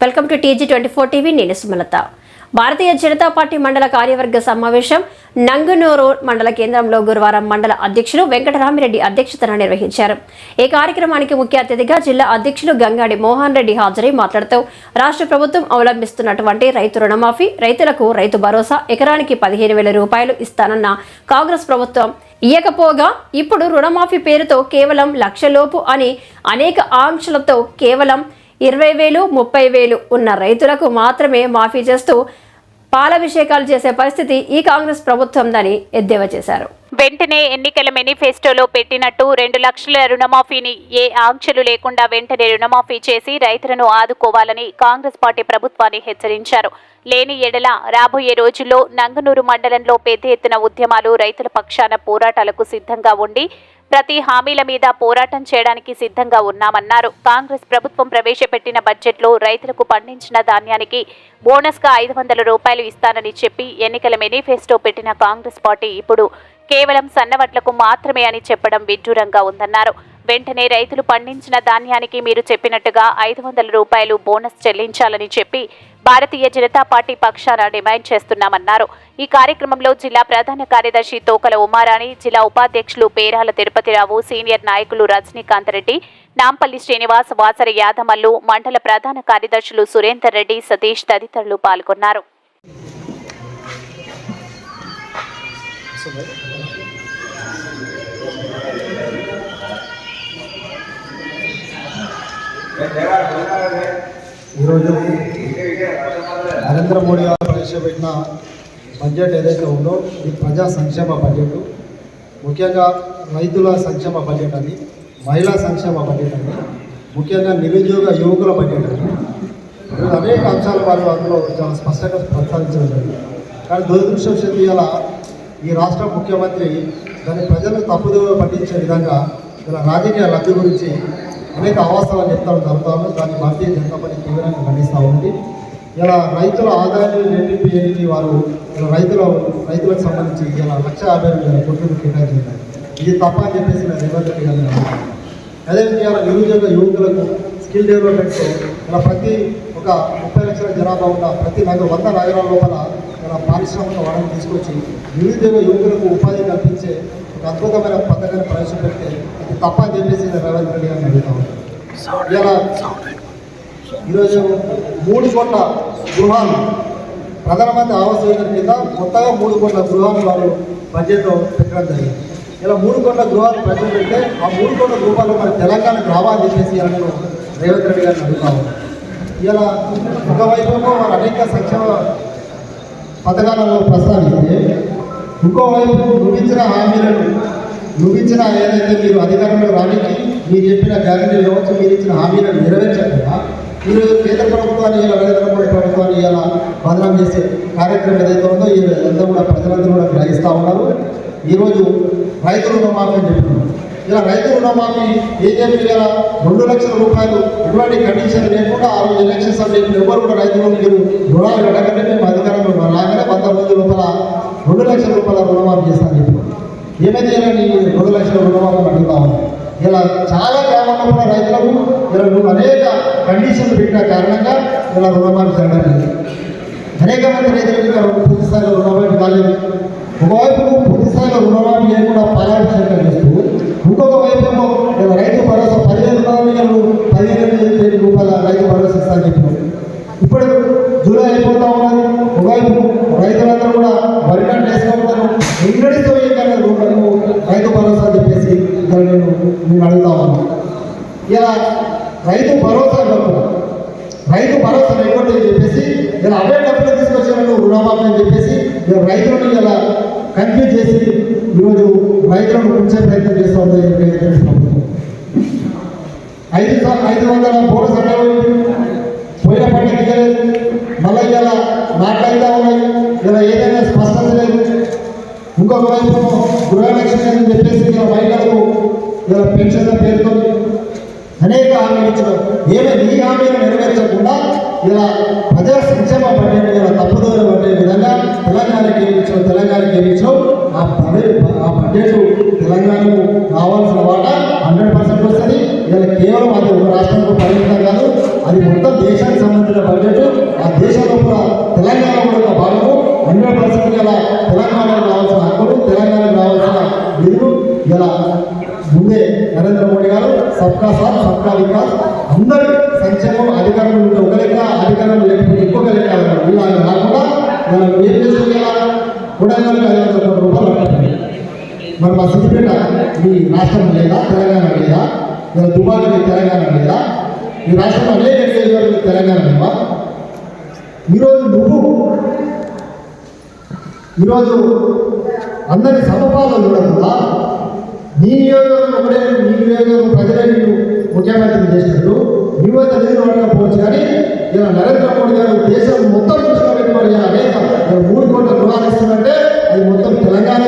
Welcome to TG twenty four TV నేను సుమలత. భారతీయ Janata party మండల కార్యవర్గ సమావేశం నంగునూరు మండల కేంద్రంలో గురువారం మండల అధ్యక్షులు వెంకటరామిరెడ్డి అధ్యక్షతన నిర్వహించారు. ఈ కార్యక్రమానికి ముఖ్య అతిథిగా జిల్లా అధ్యక్షులు గంగాడి మోహన్ రెడ్డి హాజరై మాట్లాడుతూ రాష్ట్ర ప్రభుత్వం అవలంబిస్తున్నటువంటి రైతు రుణమాఫీ రైతులకు రైతు భరోసా ఎకరానికి పదిహేను వేల రూపాయలు ఇస్తానన్న కాంగ్రెస్ ప్రభుత్వం ఇయ్యకపోగా ఇప్పుడు రుణమాఫీ పేరుతో కేవలం లక్షలోపు అని అనేక ఆంక్షలతో కేవలం ఇరవై వేలు ముప్పై వేలు ఉన్న రైతులకు మాత్రమే మాఫీ చేస్తూ పాలాభిషేకాలు చేసే పరిస్థితి ఈ కాంగ్రెస్ ప్రభుత్వందని ఎద్దేవా చేశారు. వెంటనే ఎన్నికల మేనిఫెస్టోలో పెట్టినట్టు రెండు లక్షల రుణమాఫీని ఏ ఆంక్షలు లేకుండా వెంటనే రుణమాఫీ చేసి రైతులను ఆదుకోవాలని కాంగ్రెస్ పార్టీ ప్రభుత్వాన్ని హెచ్చరించారు. లేని ఎడల రాబోయే రోజుల్లో నంగనూరు మండలంలో పెద్ద ఎత్తున ఉద్యమాలు రైతుల పక్షాన పోరాటాలకు సిద్ధంగా ఉండి ప్రతి హామీల మీద పోరాటం చేయడానికి సిద్ధంగా ఉన్నామన్నారు. కాంగ్రెస్ ప్రభుత్వం ప్రవేశపెట్టిన బడ్జెట్లో రైతులకు పండించిన ధాన్యానికి బోనస్గా ఐదు వందల రూపాయలు ఇస్తానని చెప్పి ఎన్నికల మేనిఫెస్టో పెట్టిన కాంగ్రెస్ పార్టీ ఇప్పుడు కేవలం సన్నవట్లకు మాత్రమే అని చెప్పడం విడ్డూరంగా ఉందన్నారు. వెంటనే రైతులు పండించిన ధాన్యానికి మీరు చెప్పినట్టుగా ఐదు వందల రూపాయలు బోనస్ చెల్లించాలని చెప్పి భారతీయ జనతా పార్టీ పక్షాన డిమాండ్ చేస్తున్నామన్నారు. ఈ కార్యక్రమంలో జిల్లా ప్రధాన కార్యదర్శి తోకల ఉమారాణి జిల్లా ఉపాధ్యక్షులు పేరాల తిరుపతిరావు సీనియర్ నాయకులు రజనీకాంత్ రెడ్డి నాంపల్లి శ్రీనివాస్ వాసరి యాదమల్లు మండల ప్రధాన కార్యదర్శులు సురేందర్ రెడ్డి సతీష్ తదితరులు పాల్గొన్నారు. ఈరోజు నరేంద్ర మోడీ గారు ప్రవేశపెట్టిన బడ్జెట్ ఏదైతే ఉందో ఇది ప్రజా సంక్షేమ బడ్జెట్. ముఖ్యంగా రైతుల సంక్షేమ బడ్జెట్ అని మహిళా సంక్షేమ బడ్జెట్ అని ముఖ్యంగా నిరుద్యోగ యువకుల బడ్జెట్ అని అనేక అంశాలు వారు అందులో చాలా స్పష్టంగా ప్రస్తావించడం జరిగింది. కానీ దురదృష్టం ఇలా ఈ రాష్ట్ర ముఖ్యమంత్రి దాని ప్రజలను తప్పుదోవ పట్టించే విధంగా ఇలా రాజకీయ లబ్ధి గురించి అనేక అవాస్తవాలు చెప్తాను జరుగుతాము దాన్ని భారతీయ జనతా పార్టీ తీవ్రంగా ఖండిస్తూ ఉంది. ఇలా రైతుల ఆదాయాన్ని రెట్టింపు చేయడానికి వారు ఇలా రైతుల రైతులకు సంబంధించి ఇలా లక్ష యాభై వేల కోట్లు కేటాయించారు. ఇది తప్ప అని చెప్పేసి నేను రేవంత్ రెడ్డి గారిని అదేవిధంగా నిరుద్యోగ యువకులకు స్కిల్ డెవలప్మెంట్ ఇలా ప్రతి ఒక ముప్పై లక్షల జనాభా ఉన్న ప్రతి నగర వంద నగరాల లోపల ఇలా పారిశ్రామిక వనరులు తీసుకొచ్చి నిరుద్యోగ యువకులకు ఉపాధి కల్పించే అద్భుతమైన పథకాన్ని ప్రవేశపెడితే ఇది తప్ప అని చెప్పేసి రేవంత్ రెడ్డి గారిని అడుగుతా ఇలా ఈరోజు మూడు కోట్ల గృహాలు ప్రధానమంత్రి ఆవాస్ యోజన కింద కొత్తగా మూడు కోట్ల గృహాలు వారు బడ్జెట్లో పెట్టడం జరిగింది. ఇలా మూడు కోట్ల గృహాలు బడ్జెట్ పెడితే ఆ మూడు కోట్ల గృహాలు మరి తెలంగాణకు రావాలని చెప్పేసి నేను రేవంత్ రెడ్డి గారిని అడుగుతా ఉన్నాను. ఇలా ఒకవైపు వారు అనేక సంక్షేమ పథకాలను ప్రస్తావిస్తే ఇంకోవైపు ముగించిన హామీలను ముగించిన ఏదైతే మీరు అధికారంలో రానికి మీరు చెప్పిన గ్యారంటీ కావచ్చు మీరు ఇచ్చిన హామీలను నెరవేర్చకుండా మీరు కేంద్ర ప్రభుత్వాన్ని ఇలా నరేంద్ర మోడీ ప్రభుత్వాన్ని ఇలా బదనాం చేసే కార్యక్రమం ఏదైతే ఉందో ఈ అందరూ కూడా ప్రజలందరూ కూడా గ్రహిస్తూ ఉన్నారు. ఈరోజు రైతు రుణమాఫీ అని చెప్తున్నారు ఇలా రైతు రుణమాఫీ ఏం ఇలా రెండు లక్షల రూపాయలు ఎటువంటి కండిషన్ లేకుండా ఆ రోజు లక్షల సమయంలో ఎవరు కూడా రైతులు మీరు రుణాలు కట్టకంటే మేము అధికారంలో ఉన్నాం. రాగానే వంద రోజుల లోపల రెండు లక్షల రూపాయల రుణమాఫీ చేస్తానని చెప్పి ఏమైతే చేయాలని రెండు లక్షల రుణమాఫీ ఇలా చాలా గ్రామంలో ఉన్న రైతులకు ఇలా నువ్వు అనేక కండిషన్లు పెట్టిన కారణంగా ఇలా రుణమాఫీ జరగడం లేదు అనేక మంది రైతులకు ఇలా పూర్తి స్థాయిలో రుణమాఫీ కాలేదు. ఒకవైపు పూర్తి స్థాయిలో రుణమాఫీ లేకుండా పారాయణ చేస్తూ ఇంకొక వైపు రైతు రైతు భరోసా డబ్బు. రైతు భరోసా ఎటువంటి అని చెప్పేసి ఇలా అవే డబ్బులు తీసుకొచ్చాను రుణమాఫీ అని చెప్పేసి ఇలా రైతులను ఇలా కన్ఫ్యూజ్ చేసి ఈరోజు రైతులను ఉంచే ప్రయత్నం చేస్తూ ఉంది ఈ ఐదు ఐదు వందల బోనస్ సంఘాలు పోయిన పంట దిగలేదు. మళ్ళీ ఇలా నాట్లయితా ఉన్నాయి. ఇలా ఏదైనా స్పష్టత లేదు. ఇంకొక వైపు గృహలక్ష్మి అని చెప్పేసి ఇలా మహిళలకు ఇలా పెన్షన్ల పేరుతో అనేక హామీలు ఇచ్చారు. ఏమి ఈ హామీలు నెరవేర్చకుండా ఇలా ప్రజా సంక్షేమ బడ్జెట్ ఇలా తప్పుదోవ పడే విధంగా తెలంగాణకి ఏమి తెలంగాణకి ఏమి ఆ పదే ఆ బడ్జెట్ తెలంగాణకు రావాల్సిన వాట హండ్రెడ్ పర్సెంట్ వస్తుంది. ఇలా కేవలం అది ఒక రాష్ట్రంకు పరిమితం కాదు అది మొత్తం దేశానికి సంబంధించిన బడ్జెట్ ఆ దేశం కూడా తెలంగాణ కూడా ఒక భాగము. హండ్రెడ్ పర్సెంట్ ఇలా తెలంగాణకు రావాల్సిన హక్కులు తెలంగాణకు రావాల్సిన విధులు ఇలా ముందే నరేంద్ర మోడీ గారు సబ్కా సాత్ సబ్కా వికాస్. అందరి సంక్షేమం అధికారంలో ఉంటే ఒక లెక్క అధికారంలో లేకపోతే ఇంకొక లెక్క అన్నారు. ఇలా కాకుండా మనం ఏం చేసుకోగల ఉడంగానికి ఐదు వందల కోట్ల రూపాయలు పట్టుకుంది మరి మా సిద్దిపేట మీ రాష్ట్రం లేదా తెలంగాణ లేదా ఇలా దుబాయ్ తెలంగాణ లేదా? ఈ రాష్ట్రం అనేక నియోజకవర్గాలు తెలంగాణ లేవా ఈరోజు నువ్వు ఈరోజు అందరి సమపాలన కూడా నీ నియోజకవర్గం ఒకటే నీ నియోజకవర్గం ప్రజలే నీకు ముఖ్యమంత్రి చేసినట్టు నువ్వే తెలిసిన పట్టకపోవచ్చు కానీ ఇలా నరేంద్ర మోడీ గారు దేశం మొత్తం చూసుకోవాలి మరి అనేక మూడు కోట్ల రుణాలు ఇస్తుందంటే అది మొత్తం తెలంగాణ